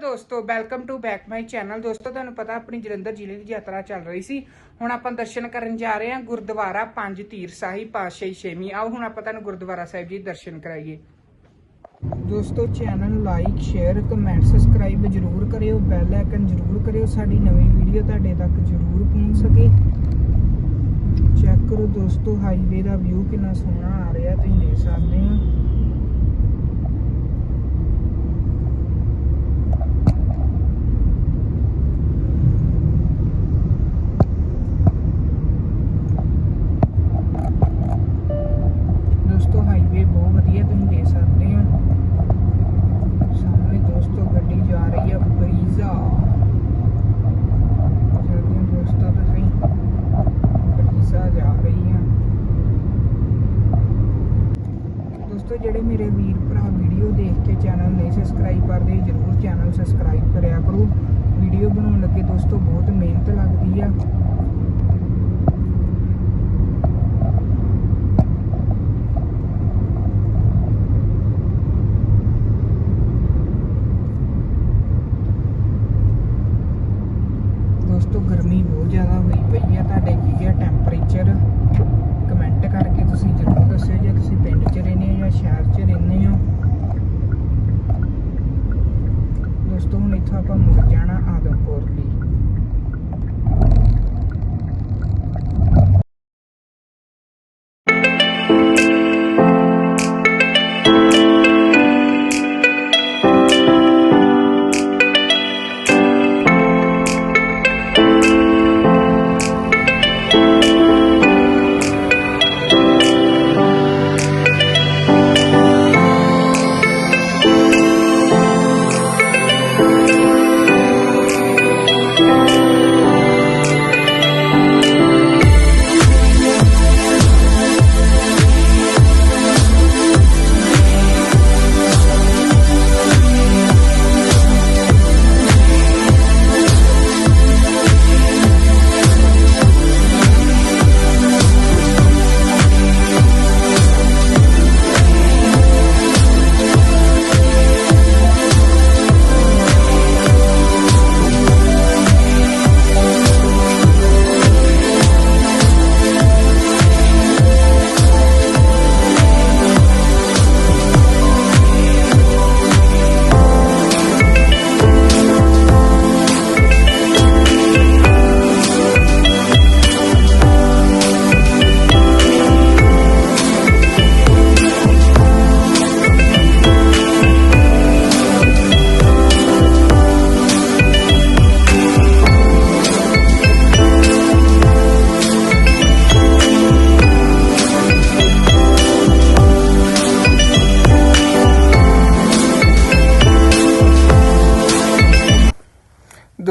ਦੋਸਤੋ welcome to back my channel ਦੋਸਤੋ, ਤੁਹਾਨੂੰ ਪਤਾ ਆਪਣੀ ਜਲੰਧਰ ਜ਼ਿਲ੍ਹੇ ਦੀ ਯਾਤਰਾ ਚੱਲ ਰਹੀ ਸੀ। ਹੁਣ ਆਪਾਂ ਦਰਸ਼ਨ ਕਰਨ ਜਾ ਰਹੇ ਹਾਂ ਗੁਰਦੁਆਰਾ ਪੰਜ ਤੀਰ ਸਾਹਿਬ, ਪਾਤਸ਼ਾਹੀ ਛੇਵੀਂ। ਆਓ, ਹੁਣ ਆਪਾਂ ਤੁਹਾਨੂੰ ਗੁਰਦੁਆਰਾ ਸਾਹਿਬ ਜੀ ਦੇ ਦਰਸ਼ਨ ਕਰਾਈਏ। ਦੋਸਤੋ channel like share comment subscribe ਜਰੂਰ ਕਰਿਓ। ਬੈਲ ਆਈਕਨ ਜਰੂਰ ਕਰਿਓ। ਸਾਡੀ ਨਵੀਂ ਵੀਡੀਓ ਤੁਹਾਡੇ ਤੱਕ ਜਰੂਰ ਪਹੁੰਚ ਸਕੇ। ਚੈੱਕ ਕਰੋ ਦੋਸਤੋ ਹਾਈਵੇ ਦਾ ਵਿਊ ਕਿੰਨਾ ਸੋਹਣਾ ਆ ਰਿਹਾ, ਤੁਸੀਂ ਦੇਖ ਸਕਦੇ ਹੋ।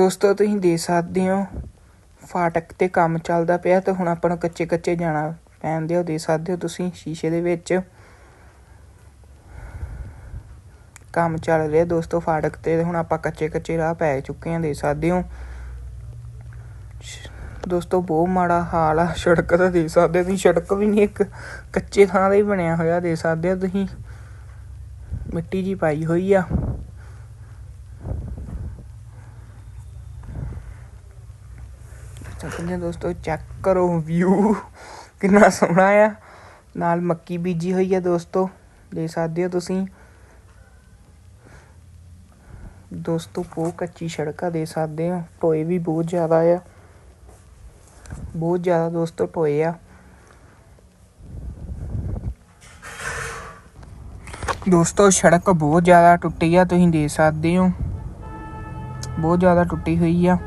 ਦੋਸਤੋ, ਤੁਸੀਂ ਦੇ ਸਕਦੇ ਹੋ। ਫਾਟਕ ਤੇ ਕੰਮ ਚੱਲਦਾ ਪਿਆ ਤੇ ਹੁਣ ਆਪਾਂ ਨੂੰ ਕੱਚੇ ਕੱਚੇ ਜਾਣਾ ਪੈਂਦੇ ਹੋ ਦੇਖ ਸਕਦੇ ਹੋ ਤੁਸੀਂ ਸ਼ੀਸ਼ੇ ਦੇ ਵਿੱਚ। ਕੰਮ ਚੱਲ ਰਿਹਾ ਦੋਸਤੋ ਫਾਟਕ ਤੇ ਹੁਣ ਆਪਾਂ ਕੱਚੇ ਕੱਚੇ ਰਾਹ ਪੈ ਚੁੱਕੇ ਹਾਂ ਦੇ ਸਕਦੇ ਹੋ। ਦੋਸਤੋ ਬਹੁਤ ਮਾੜਾ ਹਾਲ ਆ, ਸੜਕ ਤਾਂ ਦੇ ਸਕਦੇ ਹੋ ਤੁਸੀਂ, ਸੜਕ ਵੀ ਨਹੀਂ, ਇੱਕ ਕੱਚੇ ਥਾਂ ਦਾ ਹੀ ਬਣਿਆ ਹੋਇਆ ਦੇ ਸਕਦੇ ਹੋ ਤੁਸੀਂ। ਮਿੱਟੀ ਜੀ ਪਾਈ ਹੋਈ ਆ। ਸਕਦੇ ਹੋ ਦੋਸਤੋ ਚੈੱਕ ਕਰੋ ਵਿਊ ਕਿੰਨਾ ਸੋਹਣਾ ਆ। ਨਾਲ ਮੱਕੀ ਬੀਜੀ ਹੋਈ ਆ ਦੋਸਤੋ ਦੇ ਸਕਦੇ ਹੋ ਤੁਸੀਂ। ਦੋਸਤੋ, ਬਹੁਤ ਕੱਚੀ ਸੜਕ ਆ ਦੇਖ ਸਕਦੇ ਹੋ। ਟੋਏ ਵੀ ਬਹੁਤ ਜ਼ਿਆਦਾ ਆ। ਬਹੁਤ ਜ਼ਿਆਦਾ ਦੋਸਤੋ ਟੋਏ ਆ। ਦੋਸਤੋ, ਸੜਕ ਬਹੁਤ ਜ਼ਿਆਦਾ ਟੁੱਟੀ ਆ, ਤੁਸੀਂ ਦੇਖ ਸਕਦੇ ਹੋ। ਬਹੁਤ ਜ਼ਿਆਦਾ ਟੁੱਟੀ ਹੋਈ ਆ।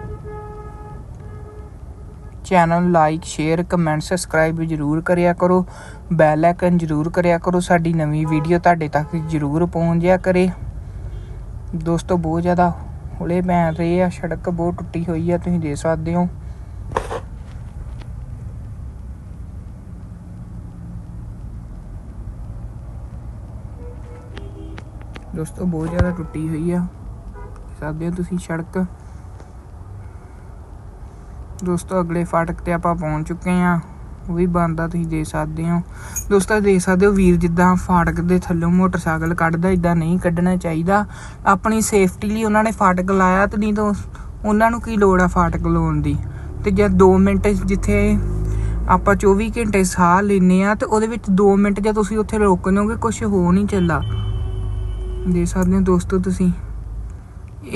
Channel like, share, comment, subscribe ਜਰੂਰ ਕਰਿਆ ਕਰੋ। ਬੈਲ ਆਈਕਨ ਜਰੂਰ ਕਰਿਆ ਕਰੋ। ਸਾਡੀ ਨਵੀਂ ਵੀਡੀਓ ਤੁਹਾਡੇ ਤੱਕ ਜਰੂਰ ਪਹੁੰਚਿਆ ਕਰੇ। ਦੋਸਤੋ, ਬਹੁਤ ਜ਼ਿਆਦਾ ਹੌਲੇ ਬੈਣ ਰਹੇ ਆ। ਸੜਕ ਬਹੁਤ ਟੁੱਟੀ ਹੋਈ ਆ, ਤੁਸੀਂ ਦੇਖ ਸਕਦੇ ਹੋ। ਦੋਸਤੋ, ਬਹੁਤ ਜ਼ਿਆਦਾ ਟੁੱਟੀ ਹੋਈ ਆ। ਦੇਖ ਸਕਦੇ ਹੋ ਤੁਸੀਂ ਸੜਕ। ਦੋਸਤੋ, ਅਗਲੇ ਫਾਟਕ ਤੇ ਆਪਾਂ ਪਹੁੰਚ ਚੁੱਕੇ ਹਾਂ। ਉਹ ਵੀ ਬੰਦ ਤੁਸੀਂ ਦੇ ਸਕਦੇ ਹੋ। ਦੋਸਤੋ ਦੇਖ ਸਕਦੇ ਹੋ ਵੀਰ ਜਿੱਦਾਂ ਫਾਟਕ ਦੇ ਥੱਲੋਂ ਮੋਟਰਸਾਈਕਲ ਕੱਢਦਾ ਇਦਾਂ ਨਹੀਂ ਕੱਢਣਾ ਚਾਹੀਦਾ। ਆਪਣੀ ਸੇਫਟੀ ਲਈ ਉਹਨਾਂ ਨੇ ਫਾਟਕ ਲਾਇਆ ਤੇ ਨਹੀਂ ਤਾਂ ਉਹਨਾਂ ਨੂੰ ਕੀ ਲੋੜ ਆ ਫਾਟਕ ਲਾਉਣ ਦੀ? ਤੇ ਜੇ 2 ਮਿੰਟ ਜਿੱਥੇ ਆਪਾਂ 24 ਘੰਟੇ ਸਾਹ ਲੈਨੇ ਆ ਤੇ ਉਹਦੇ ਵਿੱਚ 2 ਮਿੰਟ ਜੇ ਤੁਸੀਂ ਉੱਥੇ ਰੋਕਦੇ ਹੋਗੇ ਕੁਝ ਹੋ ਨਹੀਂ ਚੱਲਾ ਦੇ ਸਕਦੇ ਹੋ ਦੋਸਤੋ ਤੁਸੀਂ।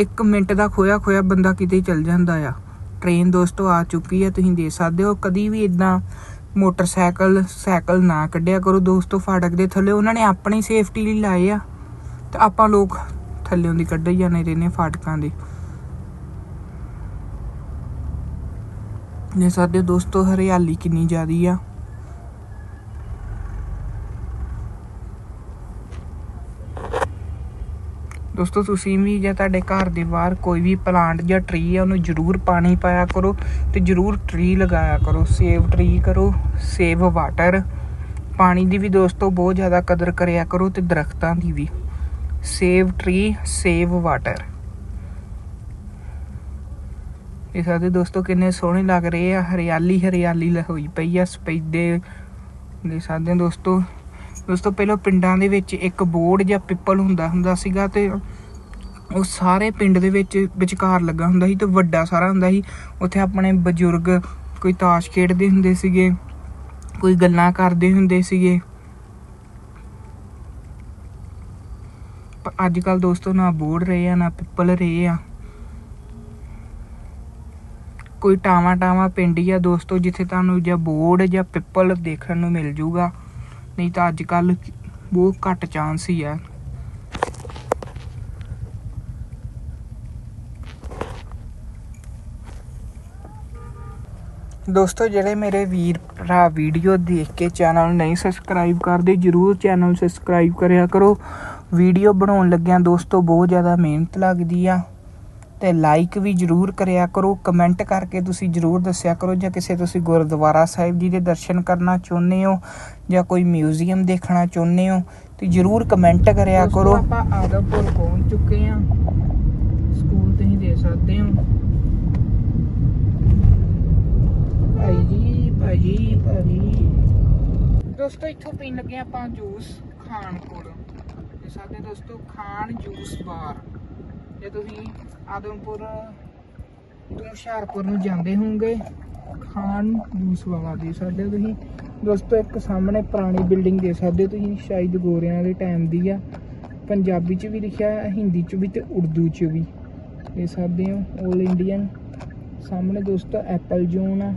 1 ਮਿੰਟ ਦਾ ਖੋਇਆ ਖੋਇਆ ਬੰਦਾ ਕਿਤੇ ਚਲ ਜਾਂਦਾ ਆ। ਟ੍ਰੇਨ ਦੋਸਤੋ ਆ ਚੁੱਕੀ ਹੈ, ਤੁਸੀਂ ਦੇਖ ਸਕਦੇ ਹੋ, ਕਦੀ ਵੀ ਇਦਾਂ ਮੋਟਰਸਾਈਕਲ, ਸਾਈਕਲ ਨਾ ਕੱਢਿਆ ਕਰੋ ਦੋਸਤੋ ਫਾਟਕ ਦੇ ਥੱਲੇ, ਉਹਨਾਂ ਨੇ ਆਪਣੀ ਸੇਫਟੀ ਲਈ ਲਾਏ ਆ ਤੇ ਆਪਾਂ ਲੋਕ ਥੱਲੇੋਂ ਦੀ ਕੱਢੇ ਜਾਂਦੇ ਰਹਿੰਦੇ ਫਾਟਕਾਂ ਦੇ। ਨੇ ਸਾਡੇ ਦੋਸਤੋ, ਹਰਿਆਲੀ ਕਿੰਨੀ ਜ਼ਿਆਦੀ ਆ। ਦੋਸਤੋ, ਤੁਸੀਂ ਵੀ ਜਾਂ ਤੁਹਾਡੇ ਘਰ ਦੇ ਬਾਹਰ ਕੋਈ ਵੀ ਪਲਾਂਟ ਜਾਂ ਟਰੀ ਆ, ਉਹਨੂੰ ਜ਼ਰੂਰ ਪਾਣੀ ਪਾਇਆ ਕਰੋ ਤੇ ਜ਼ਰੂਰ ਟਰੀ ਲਗਾਇਆ ਕਰੋ। ਸੇਵ ਟਰੀ ਕਰੋ ਸੇਵ ਵਾਟਰ ਪਾਣੀ ਦੀ ਵੀ ਦੋਸਤੋ, ਬਹੁਤ ਜ਼ਿਆਦਾ ਕਦਰ ਕਰਿਆ ਕਰੋ ਤੇ ਦਰਖਤਾਂ ਦੀ ਵੀ। ਸੇਵ ਟਰੀ ਸੇਵ ਵਾਟਰ ਇਹ ਸਾਡੇ ਦੋਸਤੋ ਕਿੰਨੇ ਸੋਹਣੇ ਲੱਗ ਰਹੇ ਆ। ਹਰਿਆਲੀ ਹਰਿਆਲੀ ਹੋਈ ਪਈ ਆ। ਸਪੈਦੇ ਦੇ ਸਾਡੇ ਦੋਸਤੋ ਦੋਸਤੋ ਪਹਿਲਾਂ ਪਿੰਡਾਂ ਦੇ ਵਿੱਚ ਇੱਕ ਬੋਰਡ ਜਾਂ ਪਿੱਪਲ ਹੁੰਦਾ ਹੁੰਦਾ ਸੀਗਾ ਤੇ ਉਹ ਸਾਰੇ ਪਿੰਡ ਦੇ ਵਿੱਚ ਵਿਚਕਾਰ ਲੱਗਾ ਹੁੰਦਾ ਸੀ ਤੇ ਵੱਡਾ ਸਾਰਾ ਹੁੰਦਾ ਸੀ। ਉੱਥੇ ਆਪਣੇ ਬਜ਼ੁਰਗ ਕੋਈ ਤਾਸ਼ ਖੇਡਦੇ ਹੁੰਦੇ ਸੀਗੇ, ਕੋਈ ਗੱਲਾਂ ਕਰਦੇ ਹੁੰਦੇ ਸੀਗੇ। ਅੱਜ ਕੱਲ ਦੋਸਤੋ, ਨਾ ਬੋਰਡ ਰਹੇ ਆ, ਨਾ ਪਿੱਪਲ ਰਹੇ ਆ। ਕੋਈ ਟਾਵਾਂ ਟਾਵਾਂ ਪਿੰਡ ਹੀ ਆ ਦੋਸਤੋ, ਜਿੱਥੇ ਤੁਹਾਨੂੰ ਜਾਂ ਬੋਰਡ ਜਾਂ ਪਿੱਪਲ ਦੇਖਣ ਨੂੰ ਮਿਲ ਜੂਗਾ। ਨਹੀਂ ਤਾਂ ਅੱਜ ਕੱਲ ਬਹੁਤ ਘੱਟ ਚਾਂਸ ਹੀ ਆ। ਦੋਸਤੋ, ਜਿਹੜੇ ਮੇਰੇ ਵੀਰ ਭਰਾ ਵੀਡੀਓ ਦੇਖ ਕੇ ਚੈਨਲ ਨਹੀਂ ਸਬਸਕ੍ਰਾਈਬ ਕਰਦੇ, ਜਰੂਰ ਚੈਨਲ ਸਬਸਕ੍ਰਾਈਬ ਕਰਿਆ ਕਰੋ। ਵੀਡੀਓ ਬਣਾਉਣ ਲੱਗਿਆਂ ਦੋਸਤੋ, ਬਹੁਤ ਜ਼ਿਆਦਾ ਮਿਹਨਤ ਲੱਗਦੀ ਆ। ਤੇ ਲਾਈਕ ਵੀ ਜਰੂਰ ਕਰਿਆ ਕਰੋ ਕਮੈਂਟ ਕਰਕੇ ਤੁਸੀਂ ਜਰੂਰ ਦੱਸਿਆ ਕਰੋ ਜੇ ਕਿਸੇ ਤੁਸੀਂ ਗੁਰਦੁਆਰਾ ਸਾਹਿਬ ਜੀ ਦੇ ਦਰਸ਼ਨ ਕਰਨਾ ਚਾਹੁੰਦੇ ਹੋ ਜਾਂ ਕੋਈ ਮਿਊਜ਼ੀਅਮ ਦੇਖਣਾ ਚਾਹੁੰਦੇ ਹੋ ਤੇ ਜਰੂਰ ਕਮੈਂਟ ਕਰਿਆ ਕਰੋ। ਆਪਾਂ ਆਦਮਪੁਰ ਪਹੁੰਚ ਚੁੱਕੇ ਆ? ਸਕੂਲ ਤੁਸੀਂ ਦੇ ਸਕਦੇ ਹੋ। ਭਾਈ ਜੀ ਭਾਜੀ ਭਾਜੀ ਦੋਸਤੋ ਇੱਥੋਂ ਪੀਣ ਲੱਗੇ ਆਪਾਂ ਜੂਸ ਖਾਨ ਕੋਲ। ਤੇ ਸਾਡੇ ਦੋਸਤੋ ਖਾਨ ਜੂਸ ਬਾਰ ਜੇ ਤੁਸੀਂ ਆਦਮਪੁਰ ਤੋਂ ਹੁਸ਼ਿਆਰਪੁਰ ਨੂੰ ਜਾਂਦੇ ਹੋਵੋਗੇ। ਖਾਨ ਜੂਸ ਵਾਲਾ ਦੇ ਸਕਦੇ ਹੋ ਤੁਸੀਂ। ਦੋਸਤੋ, ਇੱਕ ਸਾਹਮਣੇ ਪੁਰਾਣੀ ਬਿਲਡਿੰਗ ਦੇ ਸਕਦੇ ਹੋ ਤੁਸੀਂ ਸ਼ਾਇਦ ਗੋਰਿਆਂ ਦੇ ਟਾਈਮ ਦੀ ਆ। ਪੰਜਾਬੀ ਚ ਵੀ ਲਿਖਿਆ ਹਿੰਦੀ ਚ ਵੀ ਤੇ ਉਰਦੂ ਚ ਵੀ। ਦੇ ਸਕਦੇ ਹੋ 올 ਇੰਡੀਅਨ ਸਾਹਮਣੇ ਦੋਸਤੋ ਐਪਲ ਜੋਨ ਆ।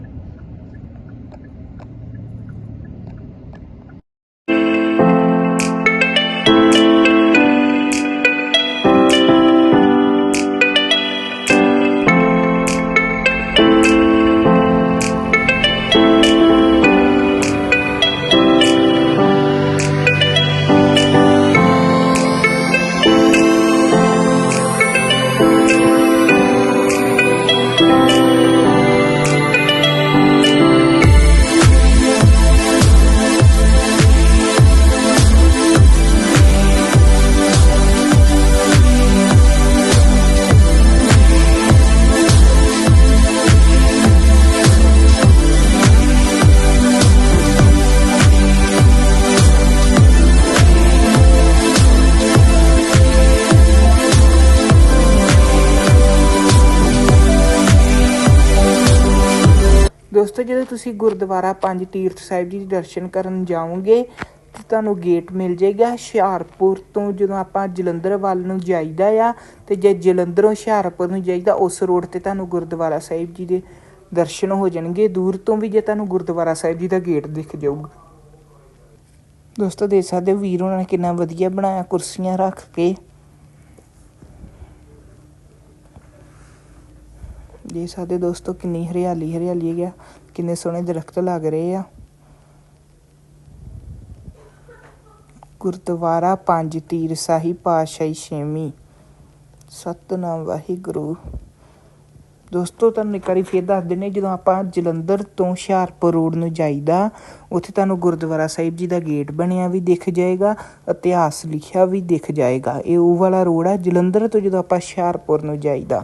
ਤੁਸੀਂ ਗੁਰਦੁਆਰਾ ਪੰਜ ਤੀਰਥ ਸਾਹਿਬ ਜੀ ਦੇ ਦਰਸ਼ਨ ਕਰਨ ਜਾਓਗੇ, ਤੇ ਤੁਹਾਨੂੰ ਗੇਟ ਮਿਲ ਜਾਏਗਾ ਹੁਸ਼ਿਆਰਪੁਰ ਤੋਂ ਜਦੋਂ ਆਪਾਂ ਜਲੰਧਰ ਵੱਲ ਨੂੰ ਜਾਈਦਾ ਆ, ਤੇ ਜੇ ਜਲੰਧਰੋਂ ਹੁਸ਼ਿਆਰਪੁਰ ਨੂੰ ਜਾਈਦਾ, ਉਸ ਰੋਡ ਤੇ ਤੁਹਾਨੂੰ ਗੁਰਦੁਆਰਾ ਸਾਹਿਬ ਜੀ ਦੇ ਦਰਸ਼ਨ ਹੋ ਜਾਣਗੇ। ਦੂਰ ਤੋਂ ਵੀ ਜੇ ਤੁਹਾਨੂੰ ਗੁਰਦੁਆਰਾ ਸਾਹਿਬ ਜੀ ਦਾ ਗੇਟ ਦਿਖ ਜਾਊਗਾ। ਦੋਸਤੋ, ਦੇਖ ਸਕਦੇ ਹੋ ਵੀਰ ਉਹਨਾਂ ਨੇ ਕਿੰਨਾ ਵਧੀਆ ਬਣਾਇਆ ਕੁਰਸੀਆਂ ਰੱਖ ਕੇ। ਦੇਖ ਸਕਦੇ ਹੋ ਦੋਸਤੋ, ਕਿੰਨੀ ਹਰਿਆਲੀ ਹਰਿਆਲੀ ਹੈ ਕਿੰਨੇ ਸੋਹਣੇ ਦਰਖਤ ਲੱਗ ਰਹੇ ਆ। ਗੁਰਦੁਆਰਾ ਪੰਜ ਤੀਰ ਸਾਹਿਬ ਪਾਤਸ਼ਾਹੀ ਛੇਵੀਂ। ਸਤਨਾਮ ਵਾਹਿਗੁਰੂ। ਦੋਸਤੋ, ਤੁਹਾਨੂੰ ਇੱਕ ਵਾਰੀ ਫੇਰ ਦੱਸ ਦਿੰਨੇ ਜਦੋਂ ਆਪਾਂ ਜਲੰਧਰ ਤੋਂ ਹੁਸ਼ਿਆਰਪੁਰ ਰੋਡ ਨੂੰ ਜਾਈਦਾ, ਉੱਥੇ ਤੁਹਾਨੂੰ ਗੁਰਦੁਆਰਾ ਸਾਹਿਬ ਜੀ ਦਾ ਗੇਟ ਬਣਿਆ ਵੀ ਦਿਖ ਜਾਏਗਾ, ਇਤਿਹਾਸ ਲਿਖਿਆ ਵੀ ਦਿਖ ਜਾਏਗਾ। ਇਹ ਉਹ ਵਾਲਾ ਰੋਡ ਆ ਜਲੰਧਰ ਤੋਂ ਜਦੋਂ ਆਪਾਂ ਹੁਸ਼ਿਆਰਪੁਰ ਨੂੰ ਜਾਈਦਾ।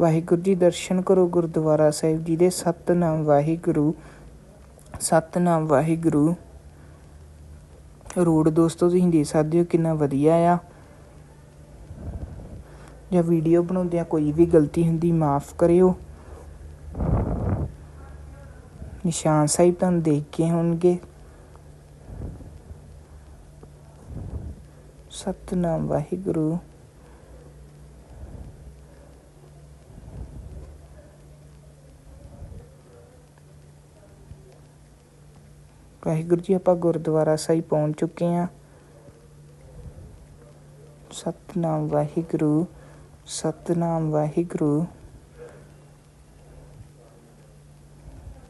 ਵਾਹਿਗੁਰੂ ਜੀ ਦਰਸ਼ਨ ਕਰੋ ਗੁਰਦੁਆਰਾ ਸਾਹਿਬ ਜੀ ਦੇ ਸਤਨਾਮ ਵਾਹਿਗੁਰੂ। ਸਤਨਾਮ ਵਾਹਿਗੁਰੂ। ਰੋਡ ਦੋਸਤੋ, ਤੁਸੀਂ ਦੇਖ ਸਕਦੇ ਹੋ ਕਿੰਨਾ ਵਧੀਆ ਆ। ਜਾਂ ਵੀਡੀਓ ਬਣਾਉਂਦਿਆਂ ਕੋਈ ਵੀ ਗਲਤੀ ਹੁੰਦੀ, ਮਾਫ ਕਰਿਓ। ਨਿਸ਼ਾਨ ਸਾਹਿਬ ਤੁਹਾਨੂੰ ਦੇਖ ਕੇ ਹੋਣਗੇ ਸਤਨਾਮ ਵਾਹਿਗੁਰੂ। ਵਾਹਿਗੁਰੂ ਜੀ, ਆਪਾਂ ਗੁਰਦੁਆਰਾ ਸਾਹਿਬ ਪਹੁੰਚ ਚੁੱਕੇ ਹਾਂ। ਸਤਨਾਮ ਵਾਹਿਗੁਰੂ ਸਤਨਾਮ ਵਾਹਿਗੁਰੂ।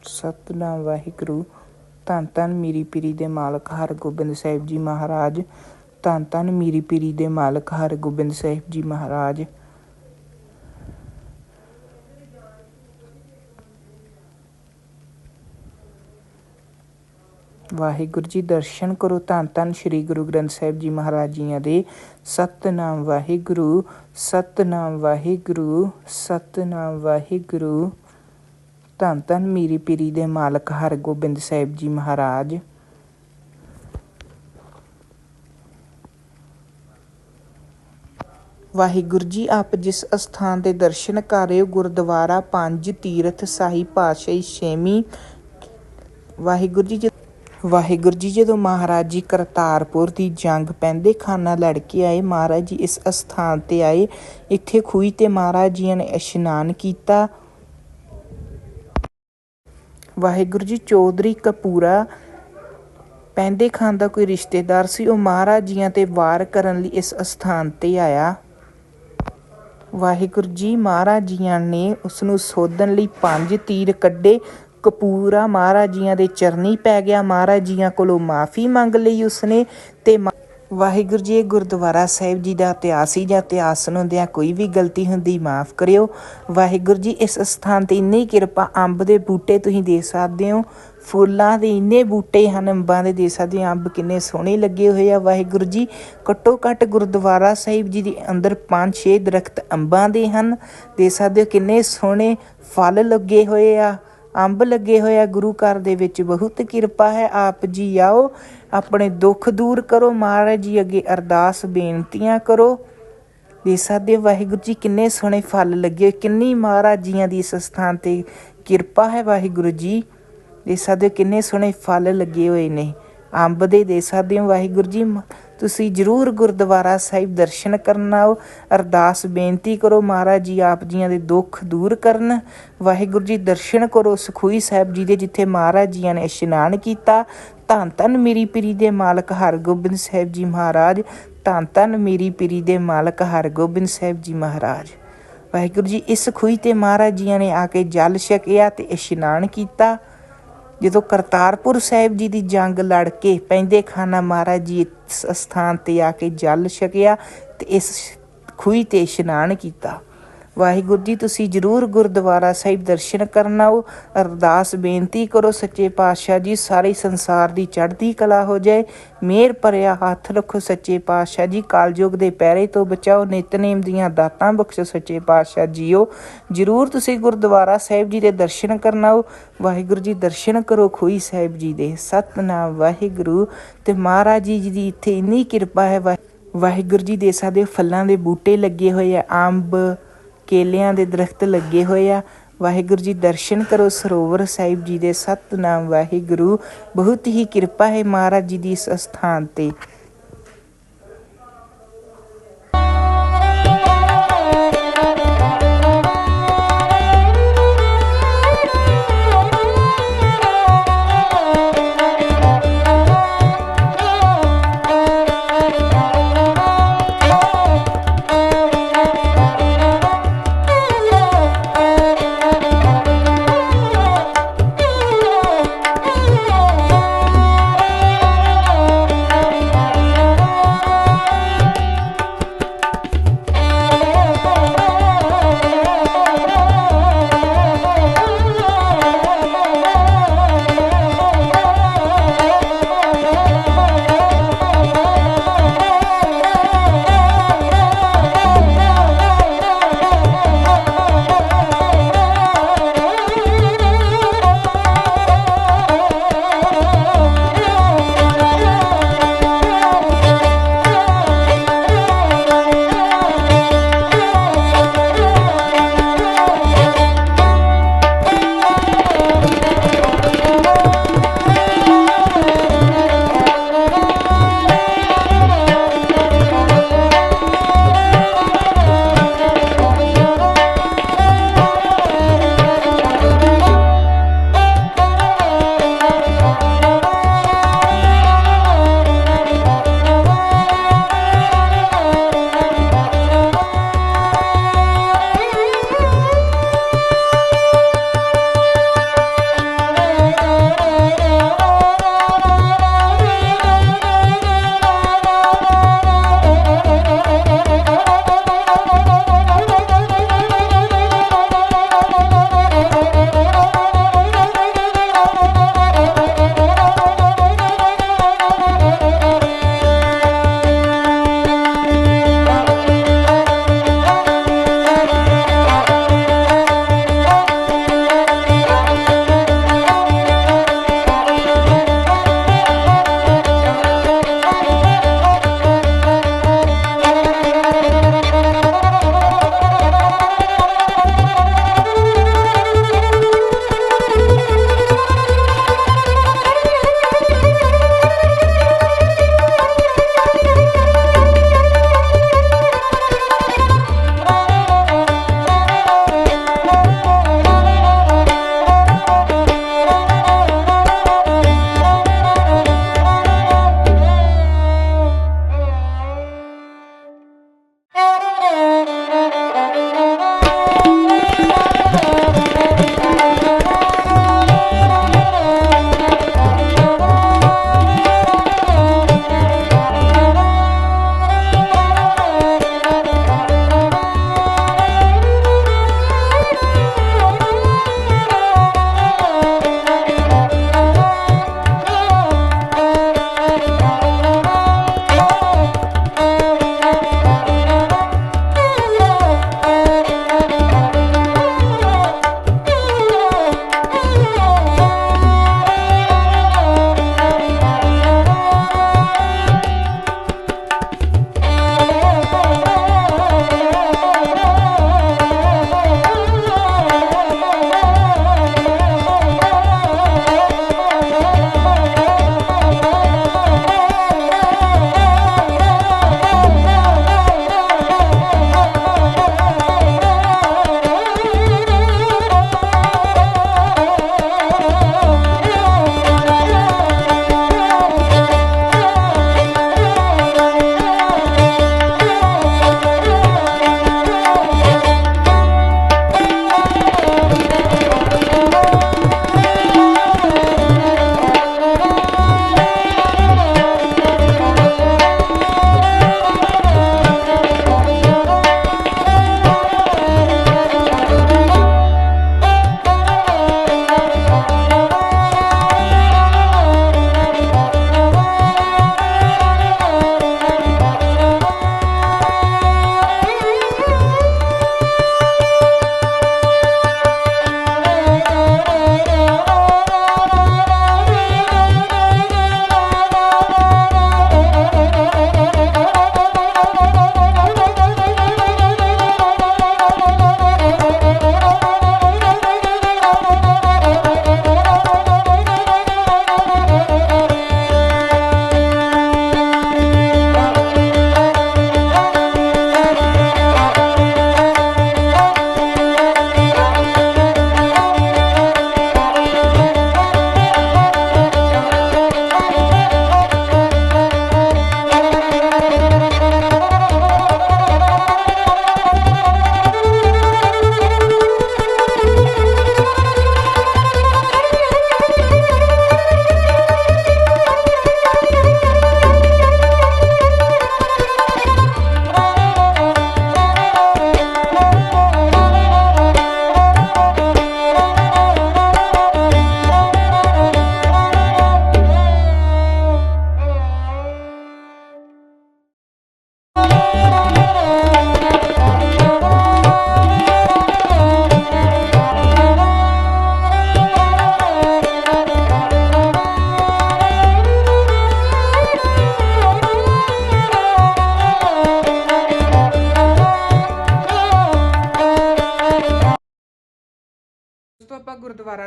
ਸਤਨਾਮ ਵਾਹਿਗੁਰੂ। ਧੰਨ ਧੰਨ ਮੀਰੀ ਪੀਰੀ ਦੇ ਮਾਲਕ ਹਰਗੋਬਿੰਦ ਸਾਹਿਬ ਜੀ ਮਹਾਰਾਜ। ਧੰਨ ਧੰਨ ਮੀਰੀ ਪੀਰੀ ਦੇ ਮਾਲਕ ਹਰਗੋਬਿੰਦ ਸਾਹਿਬ ਜੀ ਮਹਾਰਾਜ। ਵਾਹਿਗੁਰੂ ਜੀ, ਦਰਸ਼ਨ ਕਰੋ ਧੰਨ ਧੰਨ ਸ੍ਰੀ ਗੁਰੂ ਗ੍ਰੰਥ ਸਾਹਿਬ ਜੀ ਮਹਾਰਾਜ ਜੀਆਂ ਦੇ। ਸਤਨਾਮ ਵਾਹਿਗੁਰੂ ਸਤਨਾਮ ਵਾਹਿਗੁਰੂ ਸਤਨਾਮ ਵਾਹਿਗੁਰੂ। ਧੰਨ ਧੰਨ ਮੀਰੀ ਪੀਰੀ ਦੇ ਮਾਲਕ ਹਰਗੋਬਿੰਦ ਸਾਹਿਬ ਜੀ ਮਹਾਰਾਜ। ਵਾਹਿਗੁਰੂ ਜੀ, ਆਪ ਜਿਸ ਅਸਥਾਨ ਦੇ ਦਰਸ਼ਨ ਕਰ ਰਹੇ ਹੋ, ਗੁਰਦੁਆਰਾ ਪੰਜ ਤੀਰਥ ਸਾਹੀ ਪਾਤਸ਼ਾਹੀ ਛੇਵੀਂ। ਵਾਹਿਗੁਰੂ ਜੀ ਵਾਹਿਗੁਰੂ ਜੀ, ਜਦੋਂ ਮਹਾਰਾਜ ਜੀ ਕਰਤਾਰਪੁਰ ਦੀ ਜੰਗ ਪੈਂਦੇ ਖਾਨਾ ਲੜ ਕੇ ਆਏ, ਮਹਾਰਾਜ ਜੀ ਇਸ ਅਸਥਾਨ ਤੇ ਆਏ। ਇੱਥੇ ਖੂਹੀ ਤੇ ਮਹਾਰਾਜ ਜੀ ਨੇ ਇਸ਼ਨਾਨ ਕੀਤਾ। ਵਾਹਿਗੁਰੂ ਜੀ, ਚੌਧਰੀ ਕਪੂਰਾ ਪੈਂਦੇ ਖਾਨ ਦਾ ਕੋਈ ਰਿਸ਼ਤੇਦਾਰ ਸੀ, ਉਹ ਮਹਾਰਾਜ ਜੀਆਂ ਤੇ ਵਾਰ ਕਰਨ ਲਈ ਇਸ ਅਸਥਾਨ ਤੇ ਆਇਆ। ਵਾਹਿਗੁਰੂ ਜੀ, ਮਹਾਰਾਜ ਜੀਆਂ ਨੇ ਉਸ ਨੂੰ ਸੋਧਣ ਲਈ ਪੰਜ ਤੀਰ ਕੱਢੇ। ਕਪੂਰਾ ਮਹਾਰਾਜ ਜੀਆਂ ਦੇ ਚਰਨੀ ਪੈ ਗਿਆ। ਮਹਾਰਾਜ ਜੀਆਂ ਕੋਲੋਂ ਮਾਫੀ ਮੰਗ ਲਈ ਉਸਨੇ ਤੇ ਮਾ- ਵਾਹਿਗੁਰੂ ਜੀ ਗੁਰਦੁਆਰਾ ਸਾਹਿਬ ਜੀ ਦਾ ਇਤਿਹਾਸ ਹੀ ਜਾਂ ਇਤਿਹਾਸ ਸੁਣਦਿਆਂ ਕੋਈ ਵੀ ਗਲਤੀ ਹੁੰਦੀ ਮਾਫ ਕਰਿਓ। ਵਾਹਿਗੁਰੂ ਜੀ, ਇਸ ਸਥਾਨ ਤੇ ਇੰਨੀ ਕਿਰਪਾ, ਅੰਬ ਦੇ ਬੂਟੇ ਤੁਸੀਂ ਦੇ ਸਕਦੇ ਹੋ। ਫੁੱਲਾਂ ਦੇ ਇੰਨੇ ਬੂਟੇ ਹਨ, ਅੰਬਾਂ ਦੇ ਦੇ ਸਕਦੇ ਹੋ। ਅੰਬ ਕਿੰਨੇ ਸੋਹਣੇ ਲੱਗੇ ਹੋਏ ਆ। ਵਾਹਿਗੁਰੂ ਜੀ, ਘੱਟੋ ਘੱਟ ਗੁਰਦੁਆਰਾ ਸਾਹਿਬ ਜੀ ਦੇ ਅੰਦਰ 5-6 ਦਰਖਤ ਅੰਬਾਂ ਦੇ ਹਨ। ਦੇ ਸਕਦੇ ਹੋ ਕਿੰਨੇ ਸੋਹਣੇ ਫਲ ਲੱਗੇ ਹੋਏ ਆ। ਅੰਬ ਲੱਗੇ ਹੋਏ ਗੁਰੂ ਘਰ ਦੇ ਵਿੱਚ ਬਹੁਤ ਕਿਰਪਾ ਹੈ ਆਪ ਜੀ ਆਓ ਆਪਣੇ ਦੁੱਖ ਦੂਰ ਕਰੋ ਮਹਾਰਾਜ ਜੀ ਅੱਗੇ ਅਰਦਾਸ ਬੇਨਤੀਆਂ ਕਰੋ। ਦੇ ਸਕਦੇ ਹੋ ਵਾਹਿਗੁਰੂ ਜੀ ਕਿੰਨੇ ਸੋਹਣੇ ਫਲ ਲੱਗੇ ਹੋਏ, ਕਿੰਨੀ ਮਹਾਰਾਜ ਜੀਆਂ ਦੀ ਇਸ ਸਥਾਨ ਤੇ ਕਿਰਪਾ ਹੈ ਵਾਹਿਗੁਰੂ ਜੀ। ਦੇ ਸਕਦੇ ਹੋ ਕਿੰਨੇ ਸੋਹਣੇ ਫਲ ਲੱਗੇ ਹੋਏ ਨੇ ਅੰਬ ਦੇ ਦੇ ਸਕਦੇ ਹੋ ਵਾਹਿਗੁਰੂ ਜੀ ਤੁਸੀਂ ਜਰੂਰ ਗੁਰਦੁਆਰਾ ਸਾਹਿਬ ਦਰਸ਼ਨ ਕਰਨ ਆਓ। ਅਰਦਾਸ ਬੇਨਤੀ ਕਰੋ ਮਹਾਰਾਜ ਜੀ, ਆਪ ਜੀਆਂ ਦੇ ਦੁੱਖ ਦੂਰ ਕਰਨ। ਵਾਹਿਗੁਰੂ ਜੀ, ਦਰਸ਼ਨ ਕਰੋ ਸੁਖੂਈ ਸਾਹਿਬ ਜੀ ਦੇ, ਜਿੱਥੇ ਮਹਾਰਾਜ ਜੀਆਂ ਨੇ ਇਸ਼ਨਾਨ ਕੀਤਾ। ਧੰਨ ਧੰਨ ਮੇਰੀ ਪੀਰੀ ਦੇ ਮਾਲਕ ਹਰਗੋਬਿੰਦ ਸਾਹਿਬ ਜੀ ਮਹਾਰਾਜ। ਧੰਨ ਧੰਨ ਮੇਰੀ ਪੀਰੀ ਦੇ ਮਾਲਕ ਹਰਗੋਬਿੰਦ ਸਾਹਿਬ ਜੀ ਮਹਾਰਾਜ। ਵਾਹਿਗੁਰੂ ਜੀ, ਇਸ ਖੂਹੀ ਤੇ ਮਹਾਰਾਜ ਜੀਆਂ ਨੇ ਆ ਕੇ ਜਲ ਛਕਿਆ ਤੇ ਇਸ਼ਨਾਨ ਕੀਤਾ। ਜਦੋਂ ਕਰਤਾਰਪੁਰ ਸਾਹਿਬ ਜੀ ਦੀ ਜੰਗ ਲੜ ਕੇ ਪੈਂਦੇ ਖਾਨਾ ਮਹਾਰਾਜ ਜੀ ਇਸ ਸਥਾਨ ਤੇ ਆ ਕੇ ਜਲ ਛਕਿਆ ਤੇ ਇਸ ਖੂਹੀ ਤੇ ਇਸ਼ਨਾਨ ਕੀਤਾ। ਵਾਹਿਗੁਰੂ ਜੀ, ਤੁਸੀਂ ਜਰੂਰ ਗੁਰਦੁਆਰਾ ਸਾਹਿਬ ਦਰਸ਼ਨ ਕਰਨ ਆਓ। ਅਰਦਾਸ ਬੇਨਤੀ ਕਰੋ, ਸੱਚੇ ਪਾਤਸ਼ਾਹ ਜੀ, ਸਾਰੇ ਸੰਸਾਰ ਦੀ ਚੜ੍ਹਦੀ ਕਲਾ ਹੋ ਜਾਏ। ਮੇਰ ਭਰਿਆ ਹੱਥ ਰੱਖੋ ਸੱਚੇ ਪਾਤਸ਼ਾਹ ਜੀ, ਕਾਲਯੁਗ ਦੇ ਪੈਰੇ ਤੋਂ ਬਚਾਓ, ਨਿਤਨੇਮ ਦੀਆਂ ਦਾਤਾਂ ਬਖਸ਼ੋ ਸੱਚੇ ਪਾਤਸ਼ਾਹ ਜੀਓ। ਜਰੂਰ ਤੁਸੀਂ ਗੁਰਦੁਆਰਾ ਸਾਹਿਬ ਜੀ ਦੇ ਦਰਸ਼ਨ ਕਰਨ ਆਓ। ਵਾਹਿਗੁਰੂ ਜੀ, ਦਰਸ਼ਨ ਕਰੋ ਖੋਈ ਸਾਹਿਬ ਜੀ ਦੇ ਸਤਨਾਮ। ਵਾਹਿਗੁਰੂ ਤੇ ਮਹਾਰਾਜ ਜੀ ਦੀ ਇੱਥੇ ਇੰਨੀ ਕਿਰਪਾ ਹੈ। ਵਾਹਿ- ਵਾਹਿਗੁਰੂ ਜੀ ਦੇ ਸਕਦੇ ਫਲਾਂ ਦੇ ਬੂਟੇ ਲੱਗੇ ਹੋਏ ਆ, ਅੰਬ ਕੇਲਿਆਂ ਦੇ ਦਰਖਤ ਲੱਗੇ ਹੋਏ ਆ। ਵਾਹਿਗੁਰੂ ਜੀ ਦਰਸ਼ਨ ਕਰੋ ਸਰੋਵਰ ਸਾਹਿਬ ਜੀ ਦੇ ਸਤਨਾਮ। ਵਾਹਿਗੁਰੂ, ਬਹੁਤ ਹੀ ਕਿਰਪਾ ਹੈ ਮਹਾਰਾਜ ਜੀ ਦੀ ਇਸ ਸਥਾਨ ਤੇ।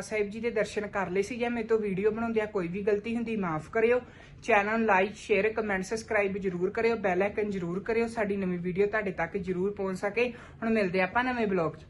ਸਾਹਿਬ ਜੀ ਦੇ ਦਰਸ਼ਨ ਕਰ ਲਏ ਸੀ ਜੇ ਮੇਰੇ ਤੋਂ ਵੀਡੀਓ ਬਣਾਉਂਦਿਆਂ ਕੋਈ ਵੀ ਗਲਤੀ ਹੁੰਦੀ ਮਾਫ ਕਰਿਓ। ਚੈਨਲ ਨੂੰ ਲਾਈਕ ਸ਼ੇਅਰ ਕਮੈਂਟ ਸਬਸਕ੍ਰਾਈਬ ਜਰੂਰ ਕਰਿਓ। ਬੈਲ ਆਈਕਨ ਜਰੂਰ ਕਰਿਓ। ਸਾਡੀ ਨਵੀਂ ਵੀਡੀਓ ਤੁਹਾਡੇ ਤੱਕ ਜਰੂਰ ਪਹੁੰਚ ਸਕੇ। ਹੁਣ ਮਿਲਦੇ ਆਪਾਂ ਨਵੇਂ ਬਲੌਗ 'ਚ।